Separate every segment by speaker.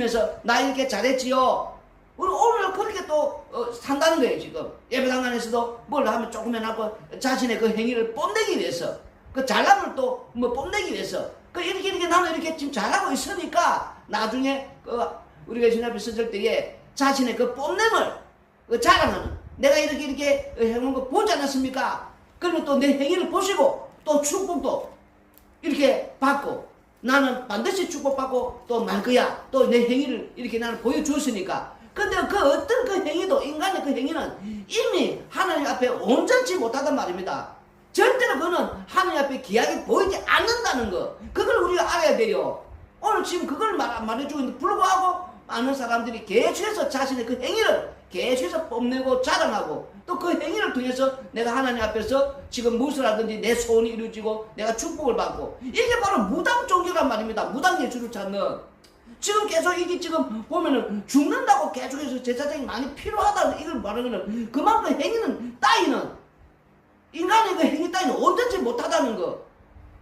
Speaker 1: 그래서 나 이렇게 잘했지요. 오늘 그렇게 또 어, 산다는 거예요 지금 예배당 안에서도 뭘 하면 조금만 하고 자신의 그 행위를 뽐내기 위해서 그 잘남을 또 뭐 뽐내기 위해서 그 이렇게 이렇게 나는 이렇게 지금 잘하고 있으니까 나중에 그 우리가 앞에 서질 때에 자신의 그 뽐냄을 그 자랑하는 내가 이렇게 이렇게 해놓은 거 보지 않았습니까? 그러면 또 내 행위를 보시고 또 축복도 이렇게 받고 나는 반드시 축복받고 또 말 거야. 또 내 행위를 이렇게 나는 보여주었으니까. 근데 그 어떤 그 행위도 인간의 그 행위는 이미 하나님 앞에 온전치 못하단 말입니다. 절대로 그는 하나님 앞에 귀하게 보이지 않는다는 거. 그걸 우리가 알아야 돼요. 오늘 지금 그걸 말, 말해주고 있는데 불구하고 많은 사람들이 계속해서 자신의 그 행위를 계속해서 뽐내고 자랑하고 또 그 행위를 통해서 내가 하나님 앞에서 지금 무엇을 하든지 내 소원이 이루어지고 내가 축복을 받고 이게 바로 무당 종교란 말입니다. 무당 예수를 찾는 지금 계속 이게 지금 보면은 죽는다고 계속해서 제사장이 많이 필요하다는 이걸 말하는 거는 그만큼 행위는 따위는 인간의 그 행위 따위는 온전치 못하다는 거.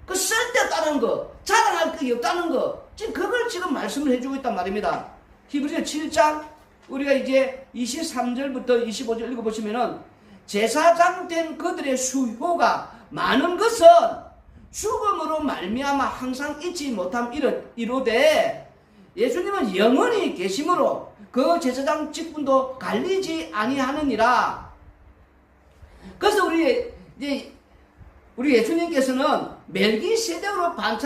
Speaker 1: 그 쓸데없다는 거, 자랑할 게 없다는 거, 지금 그걸 지금 말씀을 해주고 있단 말입니다. 히브리서 7장, 우리가 이제 23절부터 25절 읽어보시면은, 제사장 된 그들의 수효가 많은 것은 죽음으로 말미암아 항상 잊지 못함 이르, 이르되, 예수님은 영원히 계심으로 그 제사장 직분도 갈리지 아니하느니라. 그래서 우리 이제 우리 예수님께서는 멜기 세대로 반찬